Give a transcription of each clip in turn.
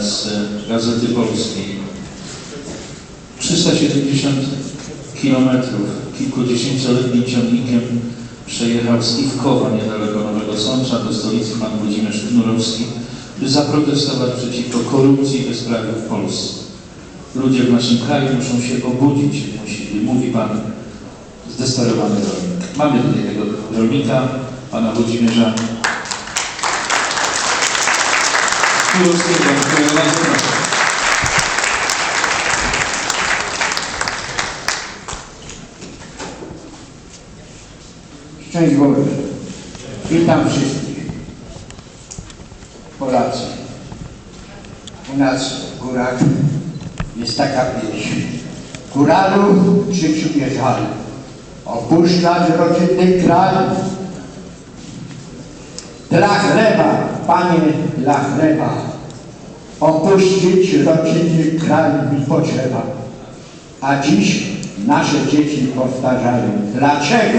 z Gazety Polskiej. 370 kilometrów kilkudziesięcioletnim ciągnikiem przejechał z Iwkowa, niedaleko Nowego Sącza, do stolicy pan Włodzimierz Knurowski, by zaprotestować przeciwko korupcji i bezprawiu w Polsce. Ludzie w naszym kraju muszą się obudzić, musi, mówi pan zdesperowany rolnik. Mamy tutaj tego rolnika, pana Włodzimierza Knurowskiego. Dziękuję. Proszę. Szczęść Boże. Witam wszystkich. Polacy. U nas w górach jest taka pieśń. Góralu w życiu nie żal. Opuszczać rodzinny kraj. Dla chleba, panie, dla chleba. Opuścić rodzinny kraj mi potrzeba. A dziś nasze dzieci powtarzają, dlaczego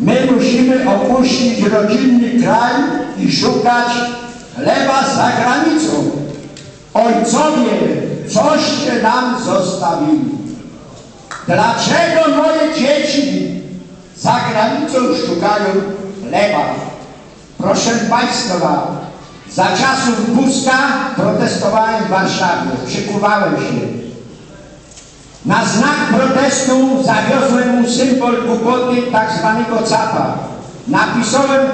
my musimy opuścić rodzinny kraj i szukać chleba za granicą. Ojcowie, coście nam zostawili? Dlaczego moje dzieci za granicą szukają chleba? Proszę Państwa, za czasów Buzka protestowałem w Warszawie, przykuwałem się. Na znak protestu zawiozłem mu symbol głupoty tak zwanego capa. Napisałem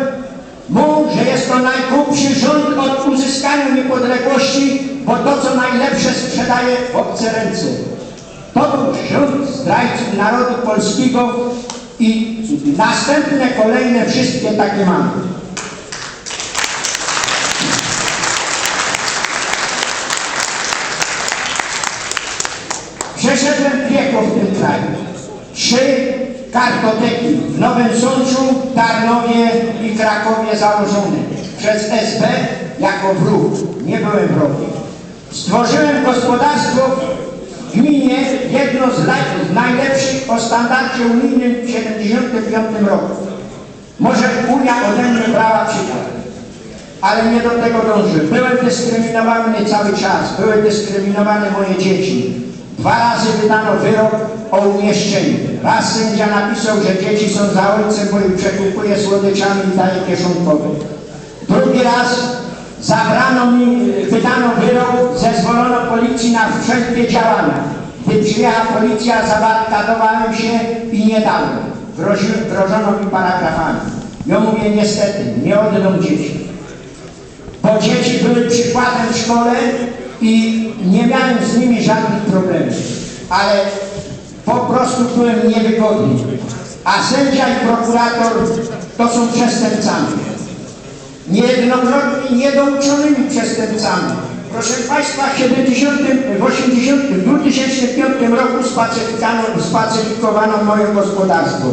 mu, że jest to najgłupszy rząd od uzyskania niepodległości, bo to co najlepsze sprzedaje w obce ręce. To był rząd zdrajców narodu polskiego i następne, kolejne wszystkie takie mamy. Przeszedłem piekło w tym kraju. Trzy kartoteki w Nowym Sączu, Tarnowie i Krakowie założone przez SB jako wróg. Nie byłem wrogiem. Stworzyłem gospodarstwo w gminie, jedno z, naj- z najlepszych o standardzie unijnym w 1975 roku. Może Unia ode mnie brała przykład ale nie do tego dążę. Byłem dyskryminowany cały czas, były dyskryminowane moje dzieci. Dwa razy wydano wyrok o umieszczeniu. Raz sędzia napisał, że dzieci są za ojcem, bo im przekupuje słodyczami i daje kieszonkowe. Drugi raz zabrano mi, wydano wyrok, zezwolono policji na wszelkie działania. Gdy przyjechała policja, zabarykadowałem się i nie dałem. Grozi, grożono mi paragrafami. Ja mówię, niestety, nie oddam dzieci bo dzieci były przykładem w szkole i nie miałem z nimi żadnych problemów, ale po prostu byłem niewygodny. A sędzia i prokurator to są przestępcami. Niejednokrotnie niedouczonymi przestępcami. Proszę Państwa, w 70, w 80, w 2005 roku spacyfikowano, moje gospodarstwo,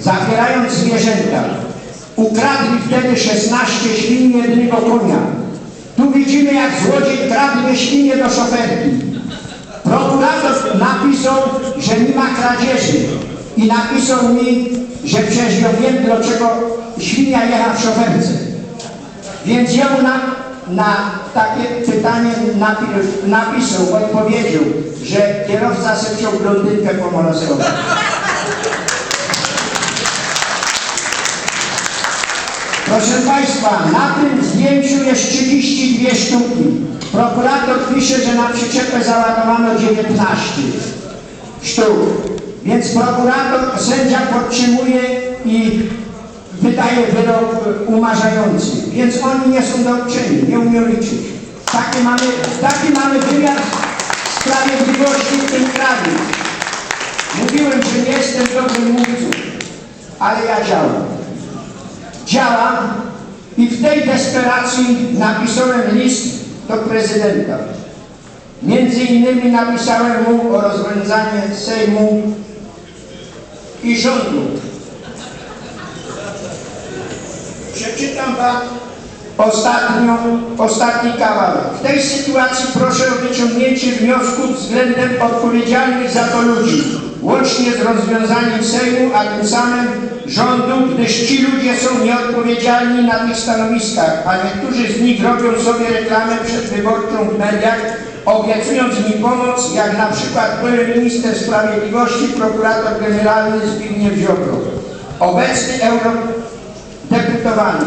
zabierając zwierzęta. Ukradli wtedy 16 świn jednego konia. Tu widzimy, jak złodziej kradnie świnie do szoferki. Prokurator napisał, że nie ma kradzieży i napisał mi, że przecież ja wiem, dlaczego świnia jecha w szoferce. Więc ja mu na, na takie pytanie napi napisał, odpowiedział, że kierowca wziął blondynkę pomorosową. Proszę Państwa, na tym zdjęciu jest 32 sztuki. Prokurator pisze, że na przyczepę załadowano 19 sztuk. Więc prokurator, sędzia podtrzymuje i wydaje wyrok umarzający. Więc oni nie są douczeni, nie umieją liczyć. Taki mamy, taki mamy wymiar sprawiedliwości w tym kraju. Mówiłem, że nie jestem dobrym mówcą, ale ja działam działam i w tej desperacji napisałem list do prezydenta. Między innymi napisałem mu o rozwiązanie Sejmu i rządu. Przeczytam Wam ostatnią, ostatni kawałek. W tej sytuacji proszę o wyciągnięcie wniosków względem odpowiedzialnych za to ludzi, łącznie z rozwiązaniem Sejmu, a tym samym rządu, gdyż ci ludzie są nieodpowiedzialni na tych stanowiskach, a niektórzy z nich robią sobie reklamę przedwyborczą w mediach, obiecując mi pomoc, jak na przykład były minister sprawiedliwości, prokurator generalny Zbigniew Ziobro, obecny eurodeputowany.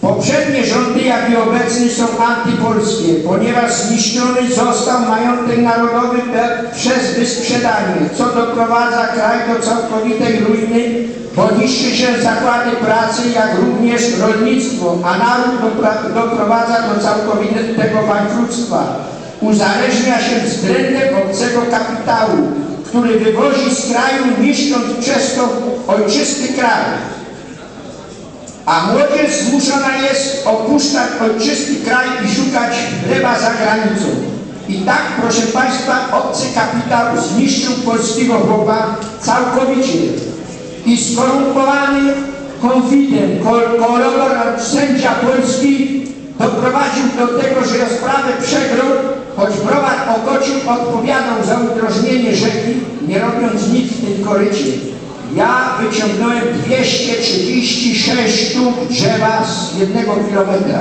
Poprzednie rządy, jak i obecny są antypolskie, ponieważ zniszczony został majątek narodowy przez wysprzedanie, co doprowadza kraj do całkowitej ruiny, bo niszczy się zakłady pracy, jak również rolnictwo, a naród doprowadza do całkowitego bankructwa. Uzależnia się względem obcego kapitału, który wywozi z kraju, niszcząc przez to ojczysty kraj a młodzież zmuszona jest opuszczać ojczysty kraj i szukać chleba za granicą. I tak, proszę Państwa, obcy kapitał zniszczył polskiego chłopa całkowicie. I skorumpowany konfident, kol, kolor, sędzia polski doprowadził do tego, że sprawę przegrał, choć browar Okocił odpowiadał za udrożnienie rzeki, nie robiąc nic w tym korycie. Ja wyciągnąłem 236 sztuk drzewa z jednego kilometra.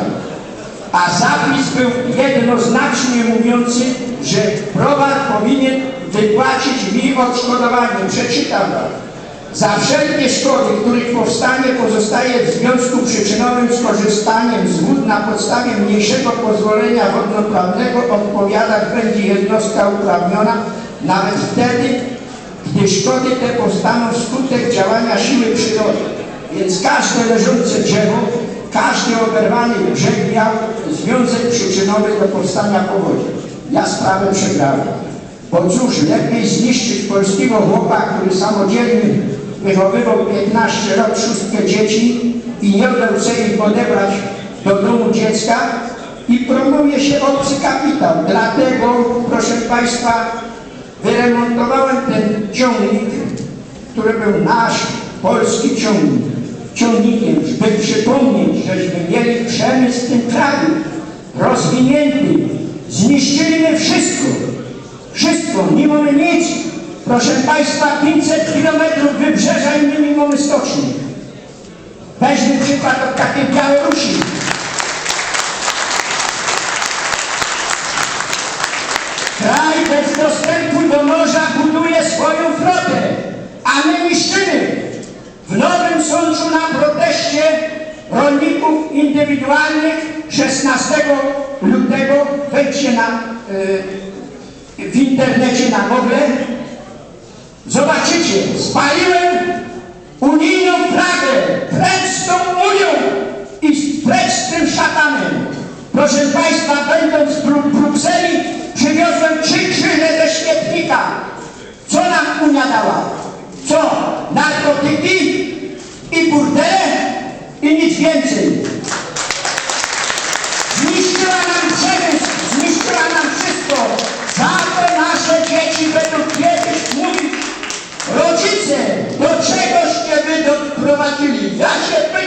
A zapis był jednoznacznie mówiący, że browar powinien wypłacić mi odszkodowanie. Przeczytam wam. Za wszelkie szkody, których powstanie pozostaje w związku przyczynowym z korzystaniem z wód na podstawie mniejszego pozwolenia wodnoprawnego odpowiadać będzie jednostka uprawniona nawet wtedy, gdy szkody te powstaną wskutek działania siły przyrody. Więc każde leżące drzewo, każdy oberwany brzeg miał związek przyczynowy do powstania powodzi. Ja sprawę przegrałem. Bo cóż, lepiej zniszczyć polskiego chłopa, który samodzielnie wychowywał 15 lat szóstkę dzieci i nie sobie ich odebrać do domu dziecka i promuje się obcy kapitał. Dlatego, proszę Państwa, wyremontowałem ten ciągnik, który był nasz polski ciągnik, ciągnikiem, żeby przypomnieć, żeśmy mieli przemysł w tym kraju rozwinięty. Zniszczyliśmy wszystko. Wszystko, nie mamy nic. Proszę Państwa, 500 kilometrów wybrzeża i my mamy stoczni. Weźmy przykład od takiej Białorusi. Kraj bez dostępu do morza buduje swoją flotę, a my niszczymy. W Nowym Sączu na proteście rolników indywidualnych 16 lutego wejdźcie na, y, w internecie na Google. Zobaczycie, spaliłem unijną flagę precz z tą Unią i precz z tym szatanem. Proszę Państwa, będąc w Bru- Brukseli, przywiozłem trzy krzyże ze świetnika. Co nam Unia dała? Co? Narkotyki i burdele i nic więcej.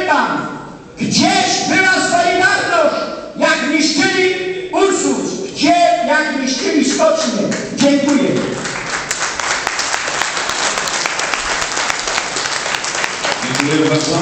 pytam, gdzież była solidarność, jak niszczyli Ursus, gdzie, jak niszczyli stocznie? Dziękuję. Dziękuję bardzo.